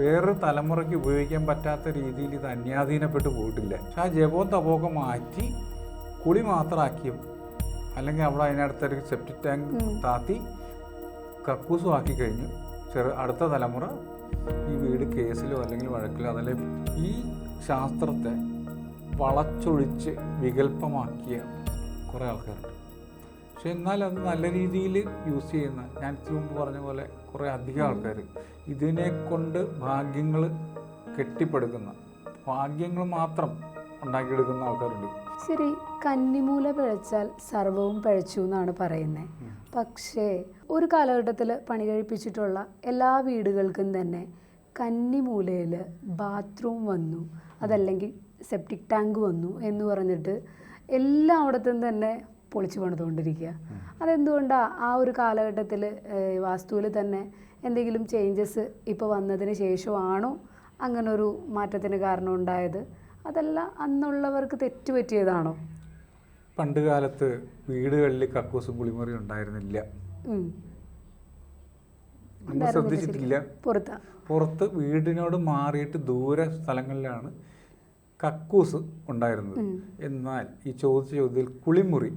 വേറൊരു തലമുറയ്ക്ക് ഉപയോഗിക്കാൻ പറ്റാത്ത രീതിയിൽ ഇത് അന്യാധീനപ്പെട്ട് പോയിട്ടില്ല. പക്ഷെ ആ ജപവും തപമൊക്കെ മാറ്റി കുളി മാത്രമാക്കിയും അല്ലെങ്കിൽ അവിടെ അതിനടുത്തൊരു സെപ്റ്റിക് ടാങ്ക് താത്തി കക്കൂസും ആക്കി കഴിഞ്ഞു. ചെറു അടുത്ത തലമുറ ഈ വീട് കേസിലോ അല്ലെങ്കിൽ വഴക്കിലോ അതല്ലേ ഈ ശാസ്ത്രത്തെ വളച്ചൊഴിച്ച് വികല്പമാക്കിയ കുറേ ആൾക്കാരുണ്ട്. പക്ഷെ എന്നാൽ അത് നല്ല രീതിയിൽ യൂസ് ചെയ്യുന്ന ഞാൻ മുമ്പ് പറഞ്ഞ പോലെ കുറേ അധികം ആൾക്കാർ ഇതിനെ കൊണ്ട് ഭാഗ്യങ്ങൾ കെട്ടിപ്പടുക്കുന്ന ഭാഗ്യങ്ങൾ മാത്രം ഉണ്ടാക്കിയെടുക്കുന്ന ആൾക്കാരുണ്ട്. ശരി കന്നിമൂല പിഴച്ചാൽ സർവവും പിഴച്ചു എന്നാണ് പറയുന്നത് പക്ഷേ ഒരു കാലഘട്ടത്തിൽ പണി കഴിപ്പിച്ചിട്ടുള്ള എല്ലാ വീടുകൾക്കും തന്നെ കന്നിമൂലയിൽ ബാത്റൂം വന്നു അതല്ലെങ്കിൽ സെപ്റ്റിക് ടാങ്ക് വന്നു എന്ന് പറഞ്ഞിട്ട് എല്ലായിടത്തും തന്നെ പൊളിച്ചു പണിതുകൊണ്ടിരിക്കുക. അതെന്തുകൊണ്ടാണ് ആ ഒരു കാലഘട്ടത്തിൽ വാസ്തുവിൽ തന്നെ എന്തെങ്കിലും ചേഞ്ചസ് ഇപ്പോൾ വന്നതിന് ശേഷമാണോ അങ്ങനൊരു മാറ്റത്തിന് കാരണം ഉണ്ടായത് അതല്ല അന്നുള്ളവർക്ക് തെറ്റുപറ്റിയതാണോ? പണ്ട് കാലത്ത് വീടുകളിൽ കക്കൂസും കുളിമുറി ഉണ്ടായിരുന്നില്ല. ശ്രദ്ധിച്ചിട്ടില്ല. പുറത്ത്. പുറത്ത് വീടിനോട് മാറിയിട്ട് ദൂര സ്ഥലങ്ങളിലാണ് കക്കൂസ് ഉണ്ടായിരുന്നത്. എന്നാൽ ഈ ചോദിച്ച ചോദ്യത്തിൽ കുളിമുറി.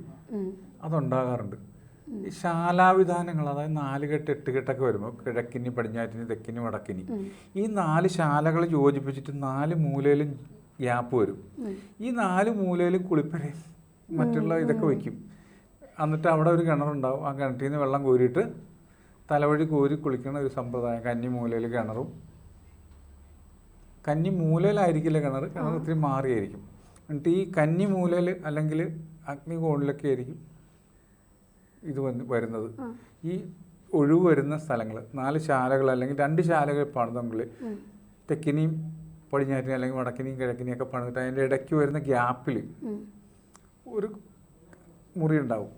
അതുണ്ടാകാറുണ്ട്. ഈ ശാലാവിധാനങ്ങൾ അതായത് നാലുകെട്ട് കെട്ട് എട്ട് കെട്ടൊക്കെ വരുമ്പോൾ കിഴക്കിനി പടിഞ്ഞാറ്റിനി തെക്കിനി വടക്കിനി. ഈ നാല് ശാലകൾ യോജിപ്പിച്ചിട്ട് നാല് മൂലയിലും ഗ്യാപ്പ് വരും. ഈ നാല് മൂലയിലും കുളിപ്പരയും മറ്റുള്ള ഇതൊക്കെ വയ്ക്കും എന്നിട്ട് അവിടെ ഒരു കിണറുണ്ടാവും. ആ കിണറ്റിൽ നിന്ന് വെള്ളം കോരിയിട്ട് തലവഴി കോരി കുളിക്കുന്ന ഒരു സമ്പ്രദായം. കന്നി മൂലയിൽ കിണറും. കന്നി മൂലയിലായിരിക്കില്ല കിണർ കിണർ ഇത്തിരി മാറിയായിരിക്കും. എന്നിട്ട് ഈ കന്നി മൂലയിൽ അല്ലെങ്കിൽ അഗ്നികോണിലൊക്കെ ആയിരിക്കും ഇത് വന്ന് വരുന്നത്. ഈ ഒഴിവ് വരുന്ന സ്ഥലങ്ങൾ നാല് ശാലകൾ അല്ലെങ്കിൽ രണ്ട് ശാലകൾ പണിതമ്മിൽ തെക്കിനിയും പടിഞ്ഞാറ്റിനെയും അല്ലെങ്കിൽ വടക്കിനെയും കിഴക്കിനെയും ഒക്കെ പണിതിട്ട് അതിന്റെ ഇടയ്ക്ക് വരുന്ന ഗ്യാപ്പിൽ ഒരു മുറി ഉണ്ടാവും.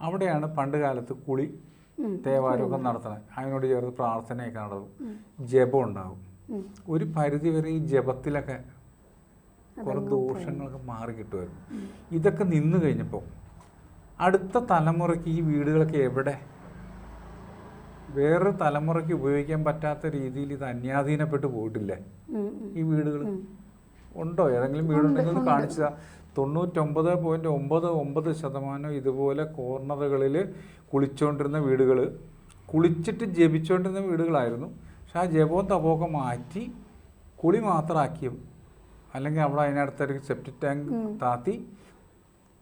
അവിടെയാണ് പണ്ട് കാലത്ത് കുളി. തേവാരമൊക്കെ നടത്തണത് അതിനോട് ചേർത്ത് പ്രാർത്ഥനയൊക്കെ നടത്തും ജപം ഉണ്ടാവും. ഒരു പരിധി വരെ ഈ ജപത്തിലൊക്കെ കുറേ ദോഷങ്ങളൊക്കെ മാറി കിട്ടുമായിരുന്നു. ഇതൊക്കെ നിന്നു കഴിഞ്ഞപ്പോൾ അടുത്ത തലമുറയ്ക്ക് ഈ വീടുകളൊക്കെ എവിടെ? വേറൊരു തലമുറയ്ക്ക് ഉപയോഗിക്കാൻ പറ്റാത്ത രീതിയിൽ ഇത് അന്യാധീനപ്പെട്ട് പോയിട്ടില്ലേ. ഈ വീടുകൾ ഉണ്ടോ? ഏതെങ്കിലും വീടുണ്ടെങ്കിൽ ഒന്ന് കാണിച്ചാൽ തൊണ്ണൂറ്റൊമ്പത് പോയിന്റ് ഒമ്പത് ഒമ്പത് ശതമാനം ഇതുപോലെ കോർണറുകളിൽ കുളിച്ചുകൊണ്ടിരുന്ന വീടുകൾ കുളിച്ചിട്ട് ജപിച്ചുകൊണ്ടിരുന്ന വീടുകളായിരുന്നു. പക്ഷെ ആ ജപവും തപമൊക്കെ മാറ്റി കുളി മാത്രമാക്കിയും അല്ലെങ്കിൽ അവിടെ അതിനടുത്തൊരു സെപ്റ്റിക് ടാങ്ക് താത്തി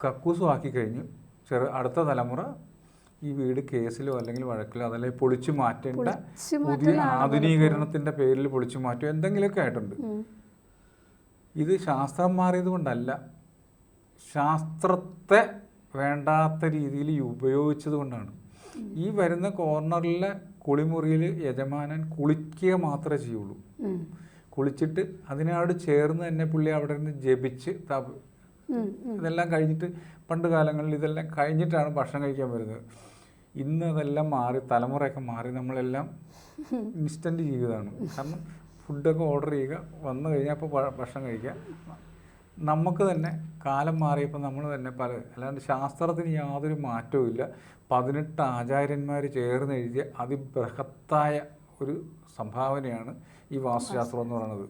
കക്കൂസും ആക്കി കഴിഞ്ഞു. ചെറു അടുത്ത തലമുറ ഈ വീട് കേസിലോ അല്ലെങ്കിൽ വഴക്കിലോ അതല്ലെങ്കിൽ പൊളിച്ചു മാറ്റേണ്ട പുതിയ ആധുനീകരണത്തിന്റെ പേരിൽ പൊളിച്ചു മാറ്റോ എന്തെങ്കിലുമൊക്കെ ആയിട്ടുണ്ട്. ഇത് ശാസ്ത്രം മാറിയത് കൊണ്ടല്ല ശാസ്ത്രത്തെ വേണ്ടാത്ത രീതിയിൽ ഉപയോഗിച്ചത് കൊണ്ടാണ്. ഈ വരുന്ന കോർണറിലെ കുളിമുറിയിൽ യജമാനൻ കുളിക്കുക മാത്രമേ ചെയ്യുള്ളൂ. കുളിച്ചിട്ട് അതിനോട് ചേർന്ന് തന്നെ പുള്ളി അവിടെ നിന്ന് ജപിച്ച് ഇതെല്ലാം കഴിഞ്ഞിട്ട് പണ്ട് കാലങ്ങളിൽ ഇതെല്ലാം കഴിഞ്ഞിട്ടാണ് ഭക്ഷണം കഴിക്കാൻ വരുന്നത്. ഇന്ന് അതെല്ലാം മാറി തലമുറയൊക്കെ മാറി നമ്മളെല്ലാം ഇൻസ്റ്റന്റ് ജീവിതമാണ്. കാരണം ഫുഡൊക്കെ ഓർഡർ ചെയ്യുക വന്നു കഴിഞ്ഞാൽ അപ്പോൾ ഭക്ഷണം കഴിക്കുക. നമുക്ക് തന്നെ കാലം മാറിയപ്പോൾ നമ്മൾ തന്നെ പല അല്ലാണ്ട് ശാസ്ത്രത്തിന് യാതൊരു മാറ്റവും ഇല്ല. പതിനെട്ട് ആചാര്യന്മാർ ചേർന്ന് എഴുതിയ അതിബൃഹത്തായ ഒരു സംഭാവനയാണ് ഈ വാസ്തുശാസ്ത്രം എന്ന് പറയുന്നത്.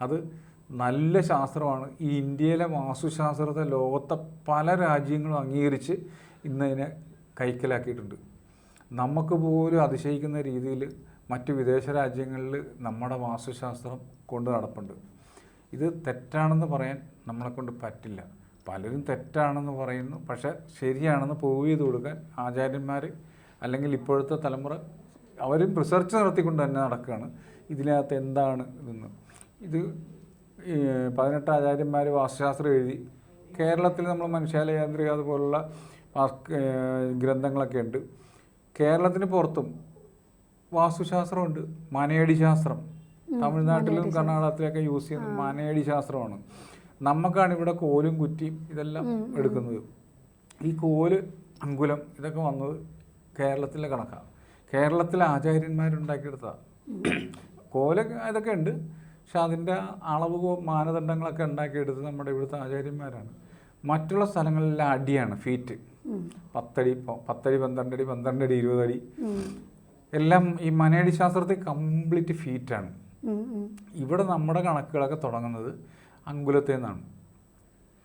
അത് നല്ല ശാസ്ത്രമാണ്. ഈ ഇന്ത്യയിലെ വാസ്തുശാസ്ത്രത്തെ ലോകത്തെ പല രാജ്യങ്ങളും അംഗീകരിച്ച് ഇന്നതിനെ കൈക്കലാക്കിയിട്ടുണ്ട്. നമുക്ക് പോലും അതിശയിക്കുന്ന രീതിയിൽ മറ്റ് വിദേശ രാജ്യങ്ങളിൽ നമ്മുടെ വാസ്തുശാസ്ത്രം കൊണ്ട് നടപ്പുണ്ട്. ഇത് തെറ്റാണെന്ന് പറയാൻ നമ്മളെക്കൊണ്ട് പറ്റില്ല. പലരും തെറ്റാണെന്ന് പറയുന്നു. പക്ഷേ ശരിയാണെന്ന് പ്രൂവ് ചെയ്ത് കൊടുക്കാൻ ആചാര്യന്മാർ അല്ലെങ്കിൽ ഇപ്പോഴത്തെ തലമുറ അവരും റിസർച്ച് നടത്തിക്കൊണ്ട് തന്നെ നടക്കുകയാണ്. ഇതിനകത്ത് എന്താണ് ഇതെന്ന്. ഇത് പതിനെട്ട് ആചാര്യന്മാർ വാസ്തുശാസ്ത്രം എഴുതി. കേരളത്തിൽ നമ്മൾ മനുഷ്യാലയാന്ത്രിക അതുപോലുള്ള ഗ്രന്ഥങ്ങളൊക്കെ ഉണ്ട്. കേരളത്തിന് പുറത്തും വാസ്തുശാസ്ത്രമുണ്ട്. മനയടി ശാസ്ത്രം. തമിഴ്നാട്ടിലും കർണാടകത്തിലൊക്കെ യൂസ് ചെയ്യുന്ന മനയടി ശാസ്ത്രമാണ്. നമുക്കാണ് ഇവിടെ കോലും കുറ്റിയും ഇതെല്ലാം എടുക്കുന്നത്. ഈ കോൽ അങ്കുലം ഇതൊക്കെ വന്നത് കേരളത്തിലെ കണക്കാണ് കേരളത്തിലെ ആചാര്യന്മാരുണ്ടാക്കിയെടുത്തതാണ് കോല ഇതൊക്കെ ഉണ്ട്. പക്ഷെ അതിന്റെ അളവ് മാനദണ്ഡങ്ങളൊക്കെ ഉണ്ടാക്കിയെടുത്ത് നമ്മുടെ ഇവിടുത്തെ ആചാര്യന്മാരാണ്. മറ്റുള്ള സ്ഥലങ്ങളിലെ അടിയാണ് ഫീറ്റ് പത്തടി പത്തടി പന്ത്രണ്ടടി പന്ത്രണ്ടടി ഇരുപതടി. എല്ലാം ഈ മനയടി ശാസ്ത്രത്തിൽ കംപ്ലീറ്റ് ഫീറ്റാണ്. ഇവിടെ നമ്മുടെ കണക്കുകളൊക്കെ തുടങ്ങുന്നത് അങ്കുലത്തിൽ നിന്നാണ്.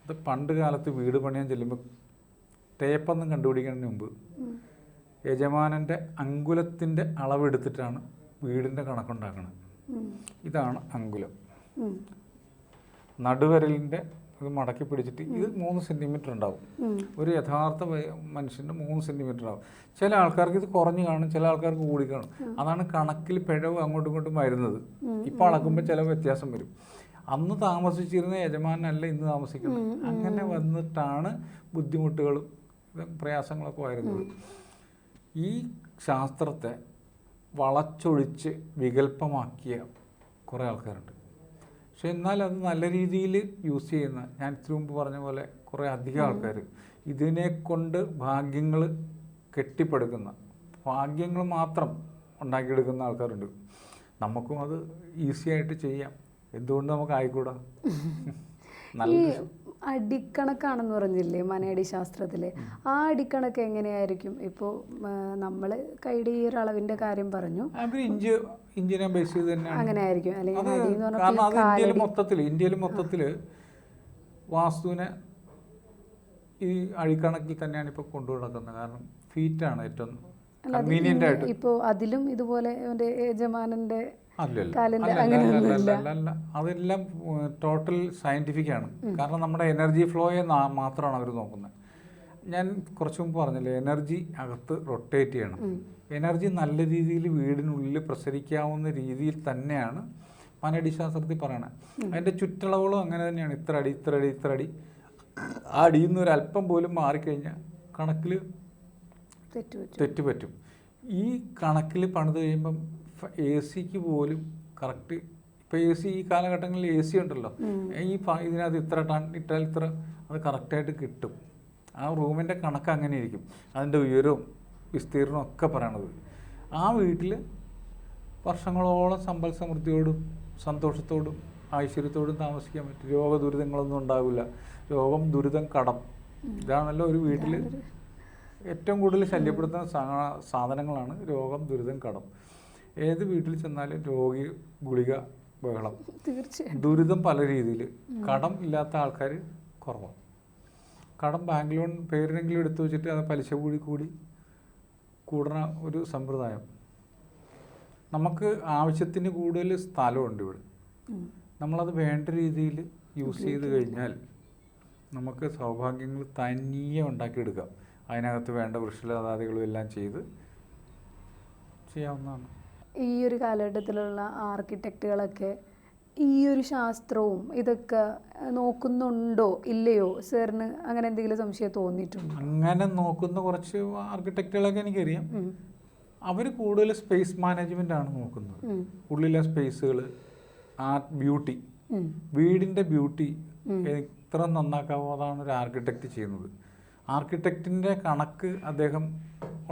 അത് പണ്ട് കാലത്ത് വീട് പണിയാൻ ചെല്ലുമ്പോൾ ടേപ്പൊന്നും കണ്ടുപിടിക്കുന്നതിന് മുമ്പ് യജമാനന്റെ അങ്കുലത്തിന്റെ അളവെടുത്തിട്ടാണ് വീടിന്റെ കണക്കുണ്ടാക്കുന്നത് ഇതാണ് അങ്കുലം. നടുവരലിന്റെ ഇത് മടക്കി പിടിച്ചിട്ട് ഇത് മൂന്ന് സെന്റിമീറ്റർ ഉണ്ടാവും. ഒരു യഥാർത്ഥ മനുഷ്യന്റെ മനുഷ്യന്റെ മൂന്ന് സെന്റിമീറ്റർ ആവും. ചില ആൾക്കാർക്ക് ഇത് കുറഞ്ഞു കാണും ചില ആൾക്കാർക്ക് കൂടി കാണും. അതാണ് കണക്കിൽ പിഴവ് അങ്ങോട്ടും ഇങ്ങോട്ടും വരുന്നത്. ഇപ്പോൾ അളക്കുമ്പോൾ ചില വ്യത്യാസം വരും. അന്ന് താമസിച്ചിരുന്ന യജമാനല്ല ഇന്ന് താമസിക്കുന്നത്. അങ്ങനെ വന്നിട്ടാണ് ബുദ്ധിമുട്ടുകളും പ്രയാസങ്ങളൊക്കെ വരുന്നത്. ഈ ശാസ്ത്രത്തെ വളച്ചൊഴിച്ച് വികല്പമാക്കിയ കുറേ ആൾക്കാരുണ്ട്. പക്ഷെ എന്നാൽ അത് നല്ല രീതിയിൽ യൂസ് ചെയ്യുന്ന ഞാൻ ഇത്തിരി മുമ്പ് പറഞ്ഞ പോലെ കുറേ അധികം ആൾക്കാർ ഇതിനെ കൊണ്ട് ഭാഗ്യങ്ങൾ കെട്ടിപ്പടുക്കുന്ന ഭാഗ്യങ്ങൾ മാത്രം ഉണ്ടാക്കിയെടുക്കുന്ന ആൾക്കാരുണ്ട്. നമുക്കും അത് ഈസി ആയിട്ട് ചെയ്യാം. എന്തുകൊണ്ട് നമുക്ക് ആയിക്കൂടാ? നല്ല അടിക്കണക്കാണെന്ന് പറഞ്ഞില്ലേ മനയടി ശാസ്ത്രത്തിൽ ആ അടിക്കണക്ക് എങ്ങനെയായിരിക്കും? ഇപ്പോൾ നമ്മൾ കൈയുടെ ഈ ഒരു കാര്യം പറഞ്ഞു. ഇഞ്ചിനെ ബേസ് ചെയ്ത് തന്നെ അങ്ങനെ ആയിരിക്കും അല്ലെങ്കിൽ അടി എന്ന് പറഞ്ഞാൽ മൊത്തത്തിൽ ഇന്ത്യയിൽ മൊത്തത്തിൽ വാസ്തുവിനെ ഈ അഴിക്കണക്കിൽ തന്നെയാണ് ഇപ്പോൾ കൊണ്ടു നടക്കുന്നത്. കാരണം ഫീറ്റാണ് ഏറ്റവും കൺവീനിയന്റ് ആയിട്ട്. ഇപ്പോൾ അതിലും ഇതുപോലെ യജമാനന്റെ കാലിന്റെ അല്ല. അതെല്ലാം ടോട്ടൽ സയന്റിഫിക് ആണ്. കാരണം നമ്മുടെ എനർജി ഫ്ലോയെ മാത്രമാണ് അവർ നോക്കുന്നത്. ഞാൻ കുറച്ചു മുമ്പ് പറഞ്ഞില്ലേ എനർജി അകത്ത് റൊട്ടേറ്റ് ചെയ്യണം. എനർജി നല്ല രീതിയിൽ വീടിനുള്ളിൽ പ്രസരിക്കാവുന്ന രീതിയിൽ തന്നെയാണ് മനടി ശാസ്ത്രത്തിൽ പറയണത് അതിന്റെ ചുറ്റളവുകളും അങ്ങനെ തന്നെയാണ്. ഇത്ര അടി ഇത്ര അടി ഇത്ര അടി. ആ അടിയിൽ നിന്ന് ഒരു അല്പം പോലും മാറിക്കഴിഞ്ഞാൽ കണക്കിൽ തെറ്റുപറ്റും തെറ്റ് പറ്റും. ഈ കണക്കിൽ പണിത് കഴിയുമ്പം എ സിക്ക് പോലും കറക്റ്റ് ഇപ്പം എ സി ഈ കാലഘട്ടങ്ങളിൽ എ സി ഉണ്ടല്ലോ. ഈ ഇതിനകത്ത് ഇത്ര ടൺ ഇട്ടാൽ ഇത്ര അത് കറക്റ്റായിട്ട് കിട്ടും. ആ റൂമിന്റെ കണക്ക് അങ്ങനെ ഇരിക്കും അതിന്റെ ഉയരവും വിസ്തീർണവും ഒക്കെ പറയണത്. ആ വീട്ടിൽ വർഷങ്ങളോളം സമ്പൽ സമൃദ്ധിയോടും സന്തോഷത്തോടും ഐശ്വര്യത്തോടും താമസിക്കാൻ പറ്റും രോഗ ദുരിതങ്ങളൊന്നും ഉണ്ടാവില്ല. രോഗം ദുരിതം കടം ഇതാണല്ലോ ഒരു വീട്ടിൽ ഏറ്റവും കൂടുതൽ ശല്യപ്പെടുത്തുന്ന സാധനങ്ങളാണ് രോഗം ദുരിതം കടം. ഏത് വീട്ടിൽ ചെന്നാലും രോഗി ഗുളിക ബഹളം. തീർച്ചയായും ദുരിതം പല രീതിയിൽ കടം ഇല്ലാത്ത ആൾക്കാർ കുറവാണ്. കടം ബാങ്ക് ലോൺ പേരിനെങ്കിലും എടുത്തു വെച്ചിട്ട് അത് പലിശ കൂടി കൂടി കൂടുന്ന ഒരു സമ്പ്രദായം. നമുക്ക് ആവശ്യത്തിന് കൂടുതൽ സ്ഥലമുണ്ട് ഇവിടെ. നമ്മളത് വേണ്ട രീതിയിൽ യൂസ് ചെയ്ത് കഴിഞ്ഞാൽ നമുക്ക് സൗഭാഗ്യങ്ങൾ തനിയെ ഉണ്ടാക്കിയെടുക്കാം. അതിനകത്ത് വേണ്ട വൃക്ഷലതാദികളും എല്ലാം ചെയ്ത് ചെയ്യാവുന്നതാണ്. ഈ ഒരു കാലഘട്ടത്തിലുള്ള ആർക്കിടെക്റ്റുകളൊക്കെ ഈ ഒരു ശാസ്ത്രവും ഇതൊക്കെ നോക്കുന്നുണ്ടോ? ഇല്ലയോ? സാറിന് അങ്ങനെ എന്തെങ്കിലും സംശയം തോന്നിയിട്ടുണ്ടോ? അങ്ങനെ നോക്കുന്ന കുറച്ച് ആർക്കിടെക്റ്റുകളൊക്കെ എനിക്കറിയാം. അവർ കൂടുതൽ സ്പേസ് മാനേജ്മെന്റ് ആണ് നോക്കുന്നത്. ഉള്ളിലെ സ്പേസുകൾ ആർട്ട് ബ്യൂട്ടി. വീടിന്റെ വീടിന്റെ ബ്യൂട്ടി എത്ര നന്നാക്കാവോ അതാണ് ഒരു ആർക്കിടെക്റ്റ് ചെയ്യുന്നത്. ആർക്കിടെക്റ്റിന്റെ കണക്ക് അദ്ദേഹം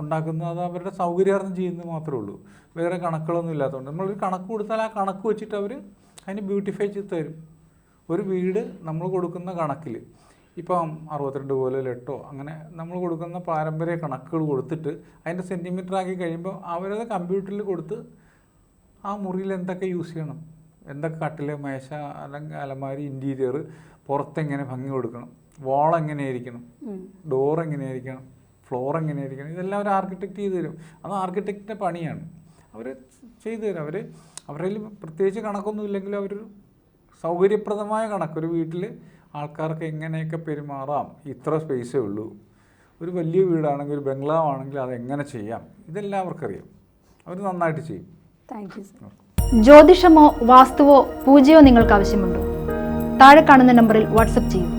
ഉണ്ടാക്കുന്നത് അത് അവരുടെ സൗകര്യാർത്ഥം ചെയ്യുന്നത് മാത്രമേ ഉള്ളൂ. വേറെ കണക്കുകളൊന്നും ഇല്ലാത്തതുകൊണ്ട്. നമ്മളൊരു കണക്ക് കൊടുത്താൽ ആ കണക്ക് വെച്ചിട്ട് അവർ അതിന് ബ്യൂട്ടിഫൈ ചെയ്ത് തരും. ഒരു വീട് നമ്മൾ കൊടുക്കുന്ന കണക്കിൽ ഇപ്പം അറുപത്തിരണ്ട് പോലെ ലെട്ടോ അങ്ങനെ നമ്മൾ കൊടുക്കുന്ന പാരമ്പര്യ കണക്കുകൾ കൊടുത്തിട്ട് അതിന്റെ സെന്റിമീറ്റർ ആക്കി കഴിയുമ്പോൾ അവരത് കമ്പ്യൂട്ടറിൽ കൊടുത്ത് ആ മുറിയിൽ എന്തൊക്കെ യൂസ് ചെയ്യണം? എന്തൊക്കെ കട്ടിലെ മേശ അല്ലെങ്കിൽ അലമാരി ഇന്റീരിയർ പുറത്തെങ്ങനെ ഭംഗി കൊടുക്കണം? വാൾ എങ്ങനെയായിരിക്കണം. ഡോർ എങ്ങനെയായിരിക്കണം? ഫ്ലോർ എങ്ങനെയായിരിക്കണം? ഇതെല്ലാം ഒരു ആർക്കിടെക്റ്റ് ചെയ്ത് തരും. അത് ആർക്കിടെക്റ്റിന്റെ പണിയാണ്. അവർ ചെയ്തു തരും. അവർ അവരിൽ പ്രത്യേകിച്ച് കണക്കൊന്നും ഇല്ലെങ്കിലും അവർ സൗകര്യപ്രദമായ കണക്ക്. ഒരു വീട്ടിൽ ആൾക്കാർക്ക് എങ്ങനെയൊക്കെ പെരുമാറാം? ഇത്ര സ്പേസേ ഉള്ളൂ. ഒരു വലിയ വീടാണെങ്കിൽ ഒരു ബംഗ്ലാവ് ആണെങ്കിൽ അത് എങ്ങനെ ചെയ്യാം? ഇതെല്ലാം അവർക്കറിയാം അവർ നന്നായിട്ട് ചെയ്യും. താങ്ക് യു ജ്യോതിഷമോ വാസ്തുവോ പൂജയോ നിങ്ങൾക്ക് ആവശ്യമുണ്ടോ? താഴെ കാണുന്ന നമ്പറിൽ വാട്സപ്പ് ചെയ്യൂ.